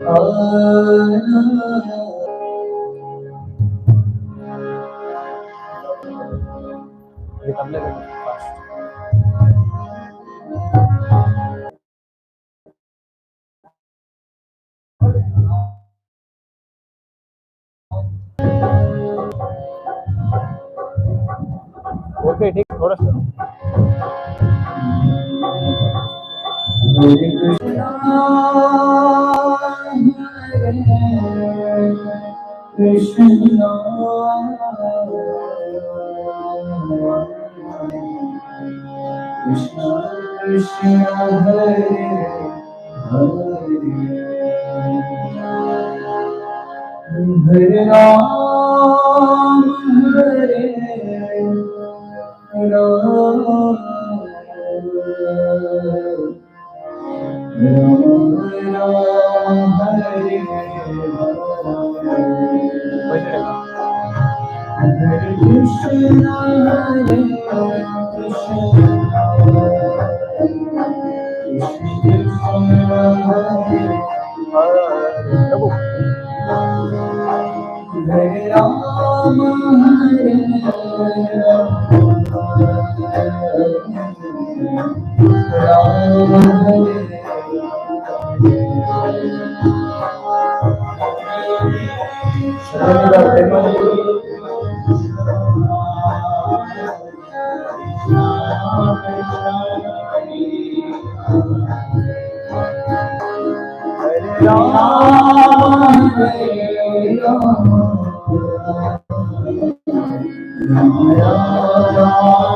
I Krishna, Hare Hare, Hare Ram Ram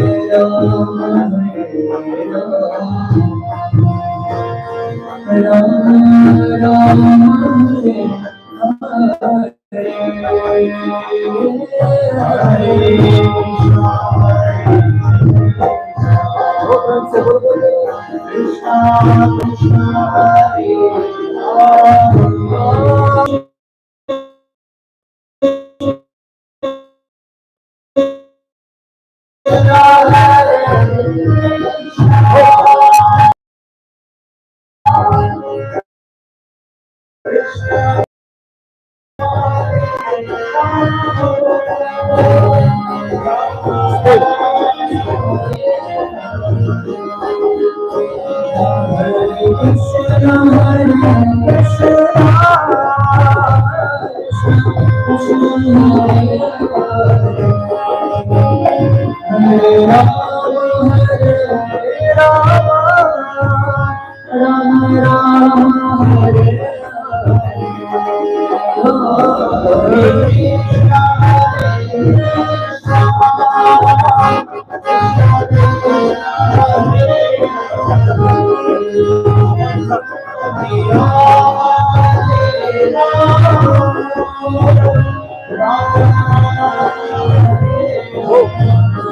Oh.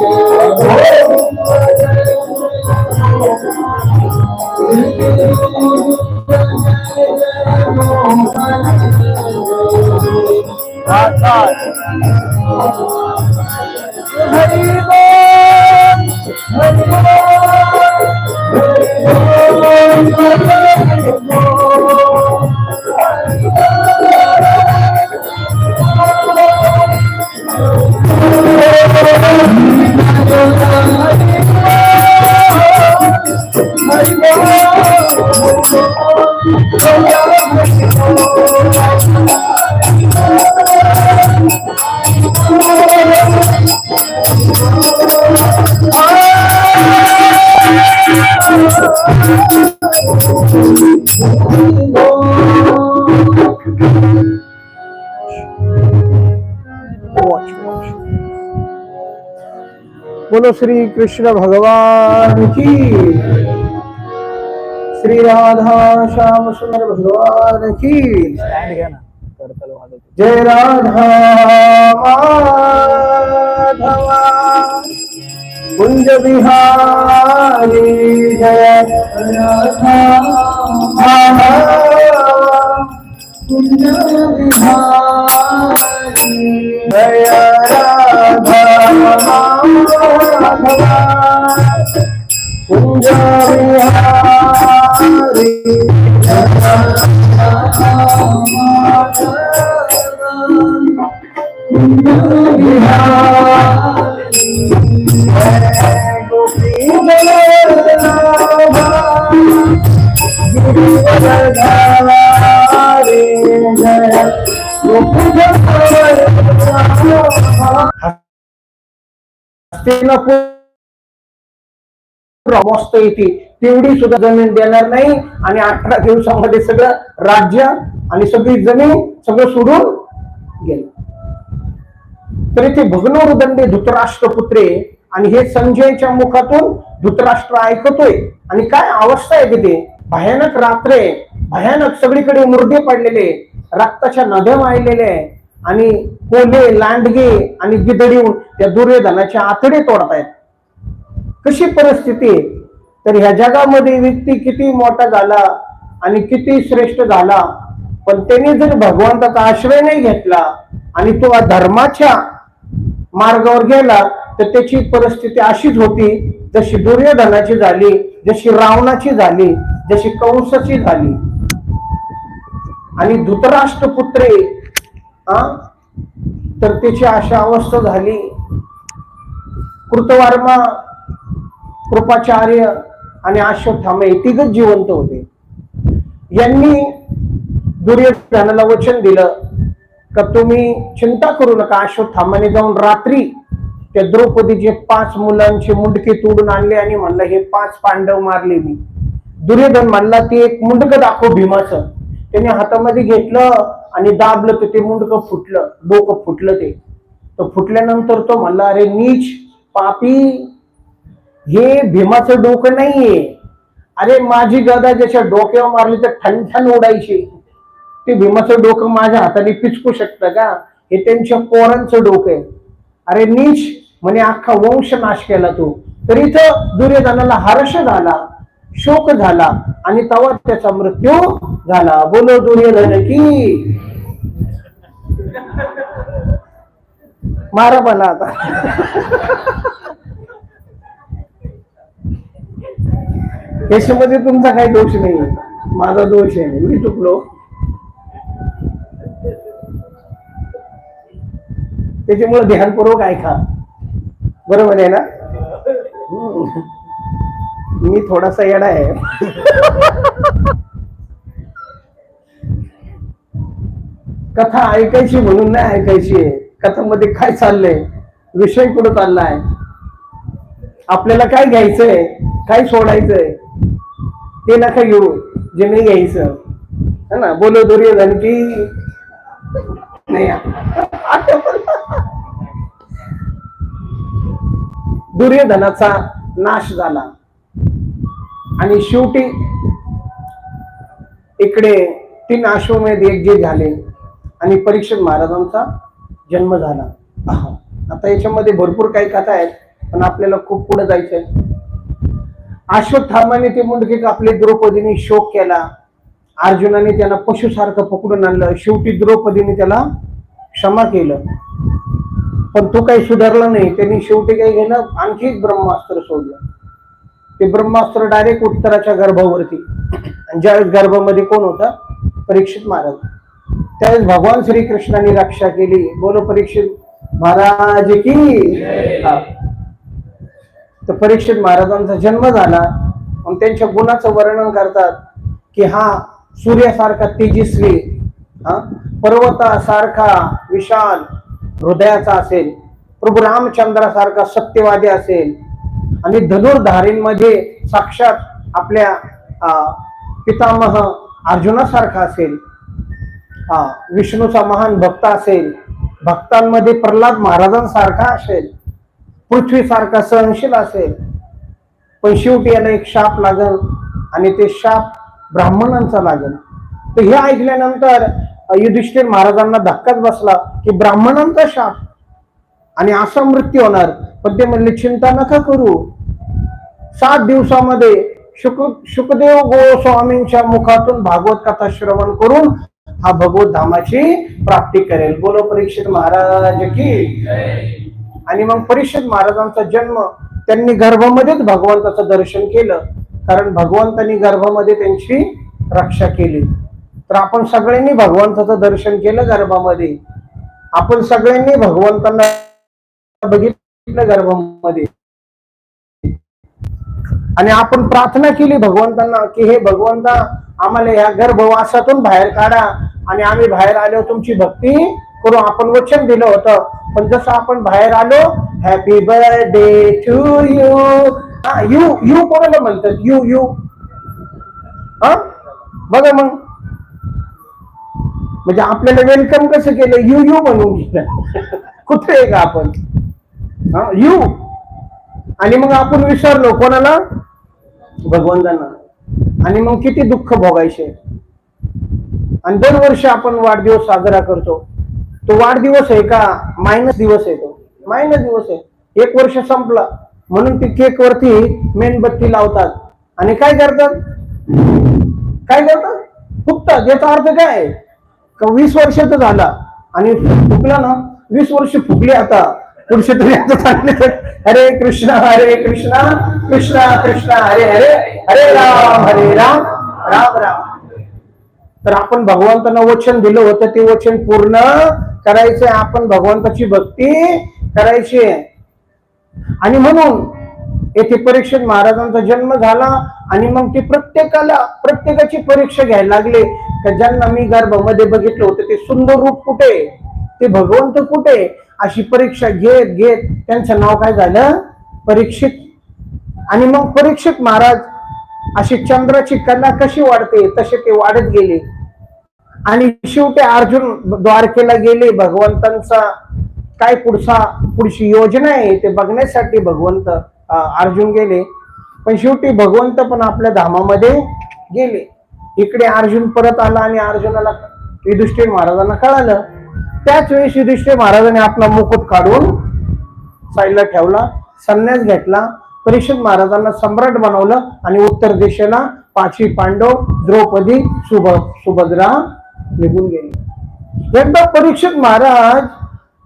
Lord. बोलो श्री कृष्ण भगवान की। श्री राधा श्याम सुंदर भगवान की. जय राधा माधवा। कुंज बिहारी जय राधा माधवा। कुंज बिहारी जय राधा माधवा। कुंज बिहारी। मस्त येते तेवढी सुद्धा जमीन देणार नाही. आणि अठरा दिवसामध्ये सगळं राज्य आणि सगळी जमीन सगळं सोडून गेलं. तरी ते भग्नोर दंडे धृतराष्ट्रपुत्रे आणि हे संजयच्या मुखातून धृतराष्ट्र ऐकतोय. आणि काय अवस्था आहे तिथे? भयानक रात्र भयानक सगळीकडे मुर्दे पडलेले रक्ताच्या नद्या वाहिलेल्या आहे. आणि कोले लांडगे आणि गिदडीहून त्या दुर्योधनाचे आतडे तोडतायत. कशी परिस्थिती तर ह्या जगामध्ये व्यक्ती किती मोठा झाला आणि किती श्रेष्ठ झाला पण त्याने जर भगवंताचा आश्रय नाही घेतला आणि तो धर्माच्या मार्गावर गेला तर त्याची परिस्थिती अशीच होती जशी दुर्योधनाची झाली जशी रावणाची झाली जशी कंसाची झाली. आणि धृतराष्ट्र पुत्रे हा? तर त्याची अशा अवस्था झाली. कृतवर्मा कृपाचार्य आणि अश्वत्थामा हे तिघच जिवंत होते. यांनी दुर्योधनाला वचन दिलं का तुम्ही चिंता करू नका अश्वत्थामाने जाऊन रात्री त्या द्रौपदीचे पाच मुलांचे मुंडके तोडून आणले आणि म्हणलं हे पाच पांडव मारले मी. दुर्योधन म्हणला ते एक मुंडक दाखव भीमाचं. त्याने हातामध्ये घेतलं आणि दाबलं तर ते मुंडकं फुटलं डोकं फुटलं ते. तर फुटल्यानंतर तो म्हणला अरे नीच पापी हे भीमाचं डोकं नाहीये. अरे माझी गदा ज्याच्या डोक्यावर मारली तर ठण ठण उडायची. ते भीमाचं डोकं माझ्या हाताने पिचकू शकतं का? हे त्यांच्या पोरांचं डोकं आहे. अरे नीच म्हणे अख्खा वंश नाश केला तू. तर इथं दुर्योधनाला हर्ष झाला. शोक झाला आणि तवा त्याचा मृत्यू झाला. बोलो दुर्योधन की. मारा मला आता. याच्यामध्ये तुमचा काही दोष नाही. माझा दोष आहे. मी चुकलो. त्याच्यामुळे ध्यानपूर्वक ऐका. बरोबर आहे ना? मी थोडासा येडा आहे. कथा ऐकायची म्हणून नाही ऐकायची. कथामध्ये काय चाललंय? विषय कुठं चाललाय? आपल्याला काय घ्यायचंय? काय सोडायचंय? ते नका घेऊ. जे नाही घ्यायचं. है ना? बोलो दुर्योधन की नाही दुर्योधनाचा नाश झाला. आणि शेवटी इकडे तीन अश्वमेध एक जे झाले आणि परीक्षित महाराजांचा जन्म झाला. आता याच्यामध्ये भरपूर काही कथा आहेत पण आपल्याला खूप पुढे जायचंय अश्वत्थामाने ते मुंडके कापले द्रौपदीने शोक केला. अर्जुनाने त्याला पशुसारखं पकडून आणलं. शेवटी द्रौपदीने त्याला क्षमा केलं. पण तो काही सुधारला नाही. त्यांनी शेवटी काही घेणं आणखी एक ब्रह्मास्त्र सोडलं. ते ब्रह्मास्त्र डायरेक्ट उत्तराच्या गर्भावरती. आणि ज्यावेळेस गर्भामध्ये कोण होता? परीक्षित महाराज. त्यावेळेस भगवान श्रीकृष्णाने रक्षा केली. बोलो परीक्षित महाराज की. तर परीक्षित महाराजांचा जन्म झाला. मग त्यांच्या गुणाचं वर्णन करतात की हा सूर्यासारखा तेजस्वी हा पर्वतासारखा विशाल हृदयाचा असेल. प्रभू रामचंद्रासारखा सत्यवादी असेल. आणि धनुर्धारींमध्ये साक्षात आपल्या अं, पितामह अर्जुनासारखा असेल हा विष्णूचा महान भक्त असेल भक्तांमध्ये प्रल्हाद महाराजांसारखा असेल पृथ्वीसारखा सहनशील असेल पण शेवटी याला एक शाप लागल आणि ते शाप ब्राह्मणांचा लागल. तर हे ऐकल्यानंतर युधिष्ठिर महाराजांना धक्काच बसला की ब्राह्मणांचा शाप आणि असा मृत्यू होणार. पण ते म्हणले चिंता नका करू. सात दिवसामध्ये शुक शुकदेव गोस्वामींच्या मुखातून भागवत कथा श्रवण करून हा भगवत धामाची प्राप्ती करेल. बोलो परीक्षित महाराज की. आणि मग परीक्षित महाराजांचा जन्म त्यांनी गर्भामध्येच भगवंताचं दर्शन केलं. कारण भगवंतांनी गर्भामध्ये त्यांची रक्षा केली. तर आपण सगळ्यांनी भगवंताचं दर्शन केलं गर्भामध्ये. आपण सगळ्यांनी भगवंतांना बघितलं. गर्भामध्ये आणि आपण प्रार्थना केली भगवंतांना की हे भगवंता आम्हाला या गर्भवासातून बाहेर काढा आणि आम्ही बाहेर आलो तुमची भक्ती करू. आपण वचन दिलं होतं पण जसं आपण बाहेर आलो happy birthday to you you you कोणाला म्हणतात? यू यू हा? बघा मग. म्हणजे आपल्याला वेलकम कसं केलं? यू यू म्हणून कुठे आहे का आपण? हा यू आणि मग आपण विसरलो कोणाला? भगवंतांना आणि मग किती दुःख भोगायचे. आणि दरवर्षी आपण वाढदिवस साजरा करतो. तो वाढदिवस आहे का? मायनस दिवस आहे तो. मायनस दिवस आहे. एक वर्ष संपला. म्हणून ती केक वरती मेणबत्ती लावतात. आणि काय करतात? काय करतात? फुकतात. याचा अर्थ काय आहे? का वीस वर्षाचा झाला. आणि फुकला ना? वीस वर्ष फुकली आता. पुढचे तरी आता चांगले हरे कृष्णा हरे कृष्णा कृष्णा कृष्णा हरे हरे हरे राम हरे राम राम राम. तर आपण भगवंतांना वचन दिलं होतं ते वचन पूर्ण करायचंय. आपण भगवंताची भक्ती करायची आहे. आणि म्हणून येथे परीक्षित महाराजांचा जन्म झाला आणि मग ते प्रत्येकाला प्रत्येकाची परीक्षा घ्यायला लागले. का ज्यांना मी गर्भामध्ये बघितलं होतं ते सुंदर रूप कुठे? ते भगवंत कुठे? अशी परीक्षा घेत घेत त्यांचं नाव काय झालं? परीक्षित. आणि मग परीक्षित महाराज अशी चंद्राची कला कशी वाढते? तसे ते वाढत गेले. आणि शेवटी अर्जुन द्वारकेला गेले. भगवंतांचा काय पुढचा पुढची योजना आहे ते बघण्यासाठी भगवंत अर्जुन गेले. पण पण शेवटी भगवंत पण आपल्या धामामध्ये गेले. इकडे अर्जुन परत आला आणि अर्जुनाला युधिष्ठिर महाराजांना कळालं. त्याच वेळी युधिष्ठिर महाराजांनी आपला मुकुट काढून साईडला ठेवला संन्यास घेतला परीक्षित महाराजांना सम्राट बनवलं आणि उत्तर दिशेला पाचवी पांडव द्रौपदी सुभ सुभद्रा निघून गेली. एकदा परीक्षित महाराज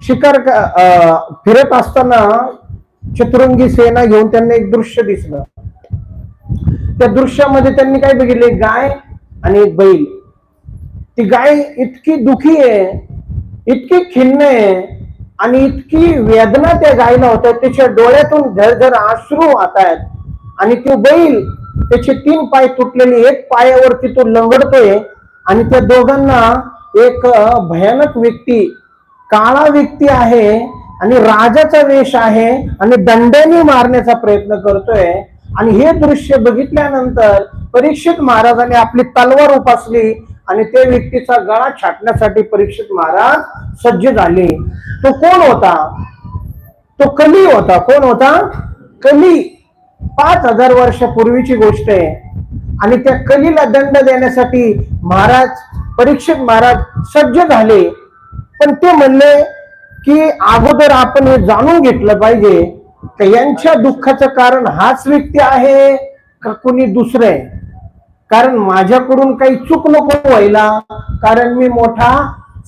शिकार अं, फिरत असताना चतुरंगी सेना घेऊन त्यांना एक दृश्य दिसलं. त्या दृश्यामध्ये त्यांनी काय बघितले? गाय आणि एक बैल. ती गाय इतकी दुखी आहे इतकी खिन्न आहे आणि इतकी वेदना त्या गायला होत्या त्याच्या डोळ्यातून झरझर आश्रू वाहत आहेत आणि तो बैल त्याचे तीन पाय तुटलेले एक पायावरती तो लंगडतोय आणि त्या दोघांना एक भयानक व्यक्ती काळा व्यक्ती आहे आणि राजाचा वेश आहे आणि दंड्याने मारण्याचा प्रयत्न करतोय. आणि हे दृश्य बघितल्यानंतर परीक्षित महाराजाने आपली तलवार उपासली आणि त्या व्यक्तीचा गळा छाटण्यासाठी परीक्षित महाराज सज्ज झाले. तो कोण होता? तो कली होता. कोण होता? कली पाच हजार वर्षापूर्वीची गोष्ट आहे. आणि त्या कलीला दंड देण्यासाठी महाराज परीक्षित महाराज सज्ज झाले. पण ते म्हणले की अगोदर आपण हे जाणून घेतलं पाहिजे यांच्या दुःखाचं कारण हाच व्यक्ती आहे का कुणी दुसरं आहे? कारण माझ्याकडून काही चूक नको व्हायला. कारण मी मोठा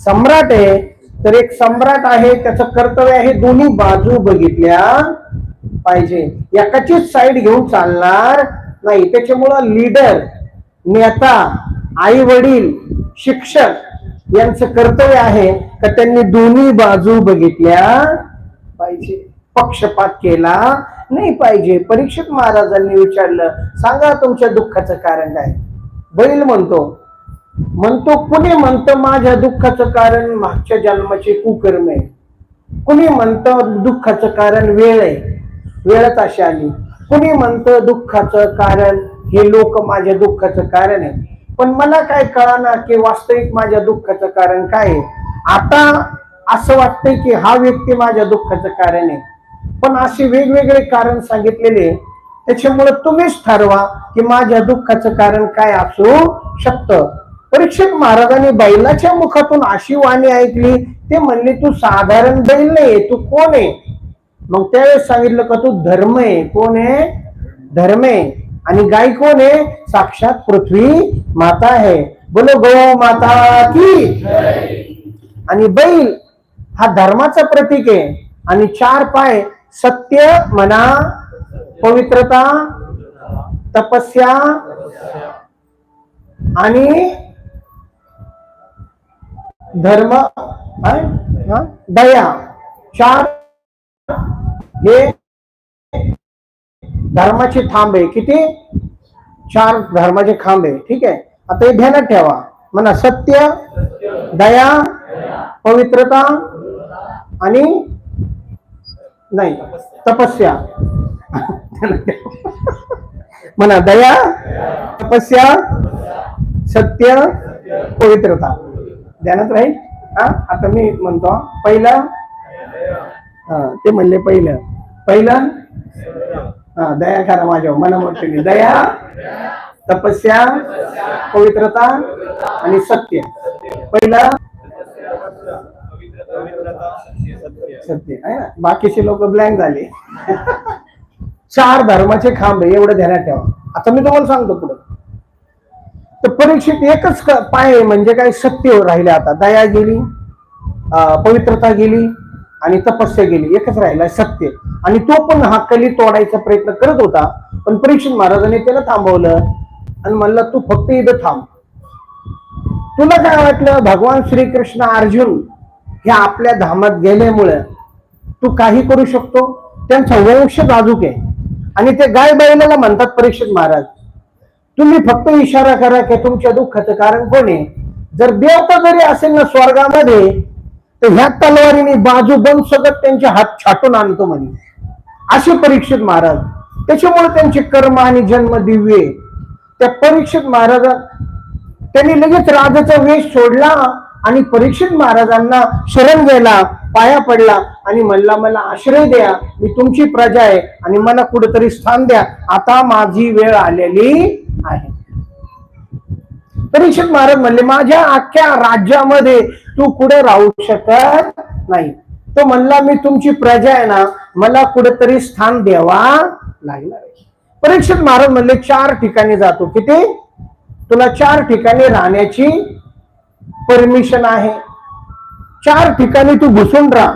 सम्राट आहे. तर एक सम्राट आहे त्याचं कर्तव्य आहे दोन्ही बाजू बघितल्या पाहिजे. एकाचीच साईड घेऊन चालणार नाही. त्याच्यामुळं लीडर नेता आई वडील शिक्षक यांचं कर्तव्य आहे का त्यांनी दोन्ही बाजू बघितल्या पाहिजे. पक्षपात केला. नाही पाहिजे. परीक्षित महाराजांनी विचारलं सांगा तुमच्या दुःखाचं कारण काय? बैल म्हणतो म्हणतो कुणी म्हणतं माझ्या दुःखाचं कारण मागच्या जन्माचे कुकर्म? आहे कुणी म्हणतं दुःखाचं कारण वेळ आहे? वेळच अशी आली. कुणी म्हणतं दुःखाचं कारण हे लोक माझ्या दुःखाचं कारण आहे पण मला काय कळाना की वास्तविक माझ्या दुःखाचं कारण काय आहे? आता असं वाटतंय की हा व्यक्ती माझ्या दुःखाचं कारण आहे. पण असे वेगवेगळे कारण सांगितलेले त्याच्यामुळे तुम्हीच ठरवा की माझ्या दुःखाचं कारण काय असू शकतं. परीक्षक महाराजांनी बैलाच्या मुखातून अशी वाणी ऐकली ते म्हणले तू साधारण बैल नाही तू कोण आहे? मग त्यावेळेस सांगितलं का तू धर्म आहे. कोण आहे? धर्म आहे. आणि गाय कोण आहे? साक्षात पृथ्वी माता आहे. बोलो गौ माता की आणि बैल हा धर्माचा प्रतीक आहे. आणि चार पाय सत्य म्हणा पवित्रता तपस्या आणि धर्म दया. चार हे धर्माचे थांब. आहे किती? चार धर्माचे खांब आहे ठीक आहे. आता हे ध्यानात ठेवा. म्हणा सत्य दया पवित्रता आणि नाही. तपस्या. म्हणा दया तपस्या सत्य पवित्रता. ध्यानात राहील? हा? आता मी म्हणतो पहिलं हा ते म्हणले पहिलं. पहिलं? हा दया करा माझ्यावर मना मोठ्याने दया तपस्या पवित्रता आणि सत्य. पहिलं? सत्य आहे ना? बाकीचे लोक ब्लँक झाले. चार धर्माचे खांब आहे, एवढं ध्यानात ठेवा. आता मी तुम्हाला सांगतो पुढे. तर परीक्षेत एकच पाय म्हणजे काय? सत्य हो राहिले आता. दया गेली पवित्रता गेली आणि तपस्या गेली. एकच राहिला सत्य. आणि तो पण हा कली तोडायचा प्रयत्न करत होता पण परीक्षित महाराजांनी त्याला थांबवलं आणि म्हणलं तू फक्त इथं थांब. तुला काय वाटलं? भगवान श्रीकृष्ण अर्जुन हे आपल्या धामात गेल्यामुळं तू काही करू शकतो. त्यांचा वंश बाजूक आहे. आणि ते गाय बैलाला म्हणतात परीक्षित महाराज तुम्ही फक्त इशारा करा की तुमच्या दुःखाचं कारण कोण आहे? जर देवता जरी असेल ना स्वर्गामध्ये तर ह्या तलवारीने बाजू बंद सगळं त्यांचे हात छाटून आणतो म्हणे. असे परीक्षित महाराज त्याच्यामुळे त्यांचे कर्म आणि जन्म दिव्य त्या परीक्षित महाराजा त्यांनी लगेच राजाचा वेश सोडला. आणि परीक्षित महाराजांना शरण गेला पाया पडला आणि म्हणला मला आश्रय द्या मी तुमची प्रजा आहे आणि मला कुठेतरी स्थान द्या. आता माझी वेळ आलेली आहे. परीक्षित महाराज म्हणले माझ्या अख्ख्या राज्यामध्ये तू कुठे राहू शकत नाही? तो म्हणला मी तुमची प्रजा आहे ना मला कुठेतरी स्थान द्यावा लागणार परीक्षित महाराज म्हणले चार ठिकाणी जातो. किती? तुला चार ठिकाणी राहण्याची परमिशन आहे. चार ठिकाणी तू घुसून राहा.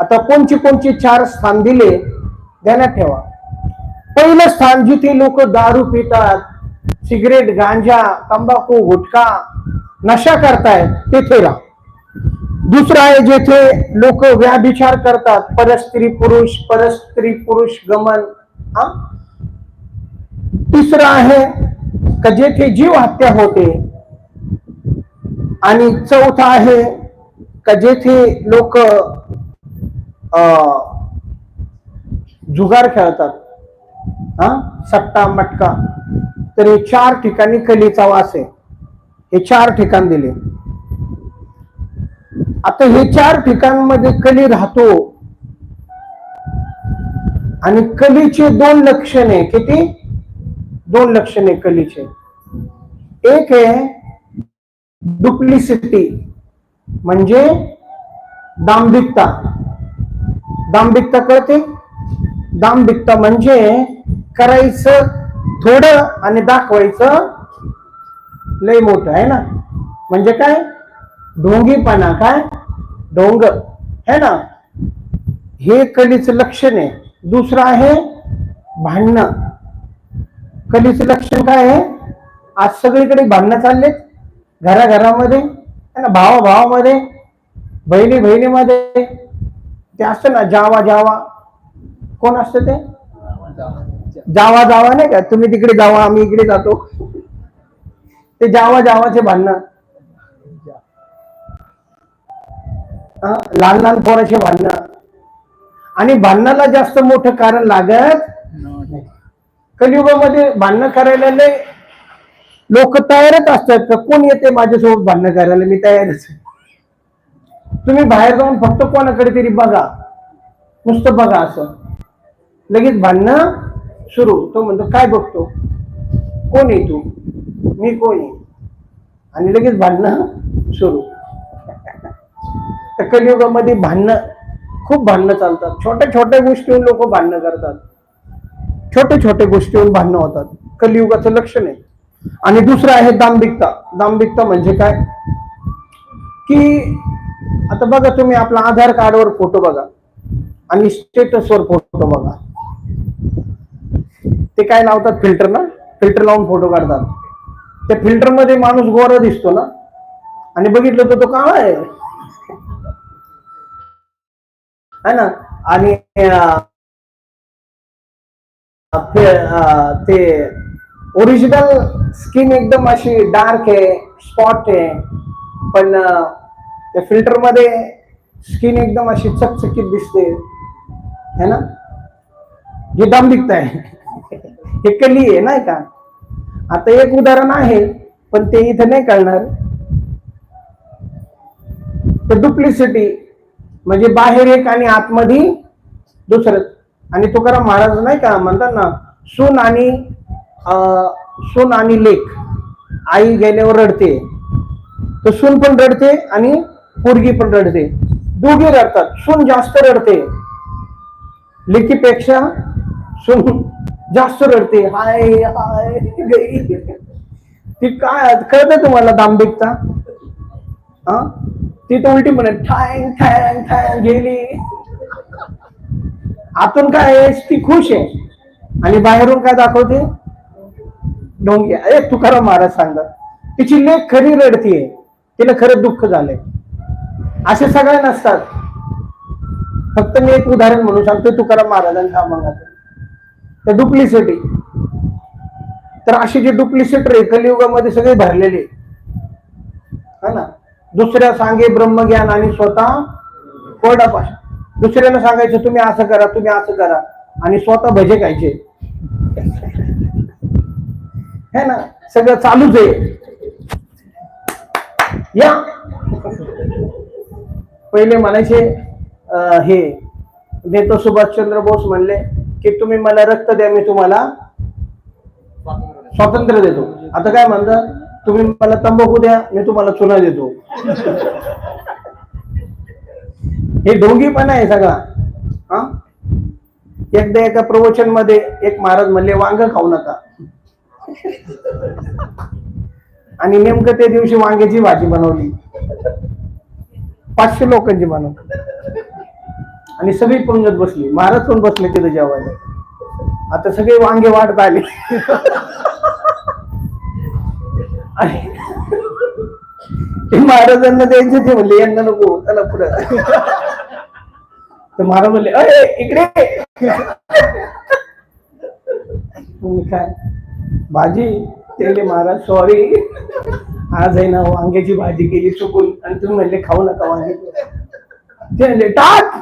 आता कोणची कोणची चार स्थान दिले ध्यानात ठेवा. पहिलं स्थान जिथे लोक दारू पितात सिगरेट गांजा तंबाखू गुटखा नशा करतायत तेथे राहा. दुसरं आहे जेथे लोक व्याभिचार करतात परस्त्री पुरुष परस्त्री पुरुष गमन हा? तिसरं आहे का जेथे जीव हत्या होते आणि चौथा आहे का जेथे लोक जुगार खेळतात हा? सट्टा मटका. तर हे चार ठिकाणी कलीचा वास आहे. हे चार ठिकाण दिले. आता हे चार ठिकाणमध्ये कली राहतो. आणि कलीचे दोन लक्षणे किती? दोन लक्षणे कलीचे. एक आहे डुप्लिसिटी म्हणजे दांभिकता दांभिकता कळते? दांभिकता म्हणजे करायचं थोडं आणि दाखवायचं लय मोठं आहे ना? म्हणजे काय? ढोंगीपणा काय? ढोंग है ना? हे कलीचं लक्षण आहे. दुसरं आहे भांडणं. कलीचं लक्षण काय आहे? आज सगळीकडे भांडणं चाललेत. घराघरामध्ये है ना भावा भावामध्ये बहिणी बहिणीमध्ये ते असतं ना जावा जावा. कोण असतं ते? जावा जावा नाही का? तुम्ही तिकडे जावा आम्ही इकडे जातो. ते जावा जावाचे भांडणं. लहान लहान पोराचे भांडणं. आणि भांडणाला जास्त मोठं कारण लागत नाही. कलियुगामध्ये भांडणं करायला लोक तयारच असतात का? कोण येते माझ्यासोबत भांडणं करायला? मी तयारच आहे. तुम्ही बाहेर जाऊन फक्त कोणाकडे तरी बघा. नुसतं बघा असं. लगेच भांडणं सुरू. तो म्हणतो काय बघतो? कोण आहे तू? मी कोण आहे? आणि लगेच भांडणं सुरू. तर कलियुगामध्ये भांडणं खूप भांडणं चालतात. छोट्या छोट्या गोष्टीहून लोक भांडणं करतात. छोटे छोटे गोष्टीहून भांडणं होतात. कलियुगाचं लक्षण आहे. आणि दुसरं आहे दांभिकता दांभिकता म्हणजे काय? की आता बघा तुम्ही आपला आधार कार्डवर फोटो बघा आणि स्टेटसवर फोटो बघा. ते काय लावतात? फिल्टर ना? फिल्टर लावून फोटो काढतात. त्या फिल्टरमध्ये माणूस गोरा दिसतो ना? आणि बघितलं तर तो काळा आहे. है ना? आणि ते ओरिजिनल स्किन एकदम अशी डार्क आहे स्पॉट आहे. पण त्या फिल्टरमध्ये स्किन एकदम अशी चकचकीत दिसते. है ना? हे दांभिकता आहे हे कली आहे नाही का? आता एक उदाहरण आहे पण ते इथं नाही कळणार. तर डुप्लिसिटी म्हणजे बाहेर एक आणि आतमध्ये दुसरं. आणि तुकाराम महाराज नाही का म्हणतात ना सून आणि सून आणि लेख. आई गेल्यावर रडते. तर सून पण रडते आणि पोरगी पण रडते. दोघी रडतात. सून जास्त रडते. लेकीपेक्षा सून जास्त रडते. हाय हाय ती काय कळत तुम्हाला दांभिकता हा ती तर उलटी म्हणे ठँग ठँग ठँग गेली. आतून काय आहे? ती खुश आहे. आणि बाहेरून काय दाखवते? ढोंगी अरे तुकाराम महाराज सांगतात तिची लेख खरी रडतीये तिला खरं दुःख झालंय. असे सगळे नसतात. फक्त मी एक उदाहरण म्हणून सांगतो तुकाराम महाराजांच्या मनात तर डुप्लिसिटी. तर अशी जी डुप्लिसिटी आहे कलियुगामध्ये सगळे भरलेले है ना? दुसऱ्या सांगे ब्रह्मज्ञान आणि स्वतः कोरडा भाषा दुसऱ्याला सांगायचं तुम्ही असं करा तुम्ही असं करा. आणि स्वतः भजे खायचे. है ना? सगळं चालूच आहे. या. पहिले म्हणायचे हे नेतो सुभाषचंद्र बोस म्हणले की तुम्ही मला रक्त द्या मी तुम्हाला स्वातंत्र्य देतो. आता काय म्हणतात? तुम्ही मला तंबाखू द्या मी तुम्हाला चुना देतो. हे ढोंगीपणा आहे सगळा. हा? एकदा एका प्रवचनमध्ये एक महाराज म्हणले वांग खाऊ नका. आणि नेमकं त्या दिवशी वांग्याची भाजी बनवली. पाचशे लोकांची बनवली. आणि सगळी पंगत बसली. महाराज पण बसले तिथे जेवायला. आता सगळे वांगे वाढत आले. ते महाराजांना द्यायचे ते म्हणले यांना नको त्याला पुढं. तर महाराज म्हणले अरे इकडे. काय? भाजी त्याले महाराज सॉरी आज आहे ना वांग्याची भाजी केली चुकून. आणि तुम्ही म्हणले खाऊ नका वांगे. ते म्हणले टाक.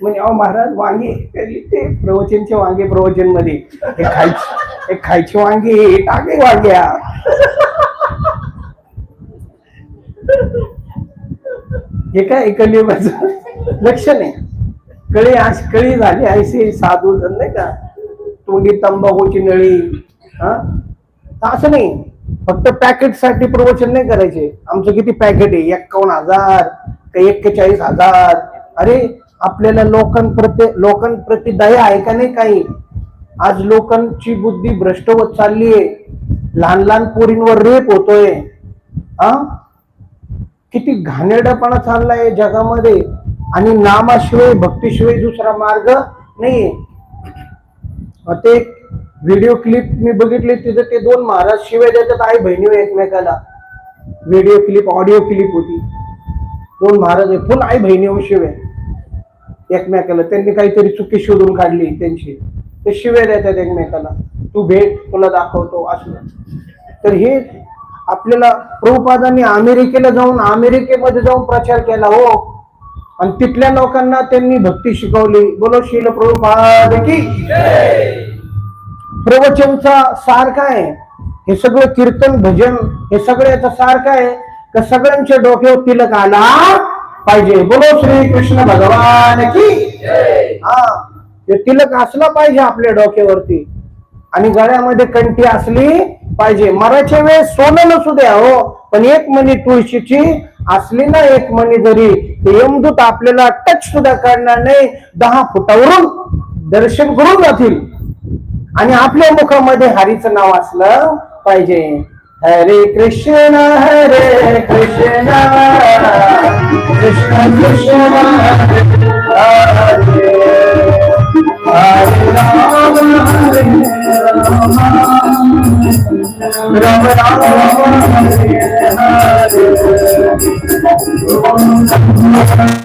म्हणजे अहो महाराज वांगे ते ते प्रवचनचे वांगे प्रवचनमध्ये हे खायचे हे खायचे वांगे टाके वांग्या. हे काय इकडे माझं लक्ष नाही कळी आज कळी झाली ऐसे साधू जण नाही का? तोंडी तंबाखूची नळी हा? असं नाही. फक्त पॅकेटसाठी प्रवचन नाही करायचे. आमचं किती पॅकेट आहे? एक्कावन्न हजार का एक्केचाळीस हजार. अरे आपल्याला लोकांप्रती लोकांप्रती दया आहे का नाही काही? आज लोकांची बुद्धी भ्रष्ट होत चालली आहे. लहान लहान पोरींवर रेप होतोय. हा? किती घाणेरडापणा चाललाय जगामध्ये. आणि नामाशिवाय भक्तीशिवाय दुसरा मार्ग नाहीये. ते व्हिडिओ क्लिप मी बघितली तिथे ते दोन महाराज शिवाय देतात आई बहिणी एकमेकाला. व्हिडिओ क्लिप ऑडिओ क्लिप होती. दोन महाराज आहे आई बहिणी शिवाय एकमेकाला. त्यांनी काहीतरी चुकी शोधून काढली त्यांची. ते शिवाय देतात एकमेकाला. तू भेट तुला दाखवतो असं. तर हे आपल्याला प्रभुपादांनी अमेरिकेला जाऊन अमेरिकेमध्ये जाऊन प्रचार केला हो. आणि तिथल्या लोकांना त्यांनी भक्ती शिकवली. बोलो शिल प्रभुपाद की प्रवचनचा सार काय? हे सगळं कीर्तन भजन हे सगळ्याचा सार काय? आहे? का सगळ्यांच्या डोक्यावर तिलक आला पाहिजे. बोलो श्री कृष्ण भगवान की हा तिलक असला पाहिजे आपल्या डोक्यावरती. आणि गळ्यामध्ये कंठी असली पाहिजे. मराच्या वेळेस सोनं नसू द्या हो. पण एक मणी तुळशीची असली ना एक मणी जरी यमदूत आपल्याला टच सुद्धा करणार नाही. दहा फुटावरून दर्शन करून जातील. आणि आपल्या मुखामध्ये हरीचं नाव असलं पाहिजे. हरे कृष्ण हरे कृष्ण. कृष्ण कृष्ण. हरे राम हरे राम. राम राम हरे हरे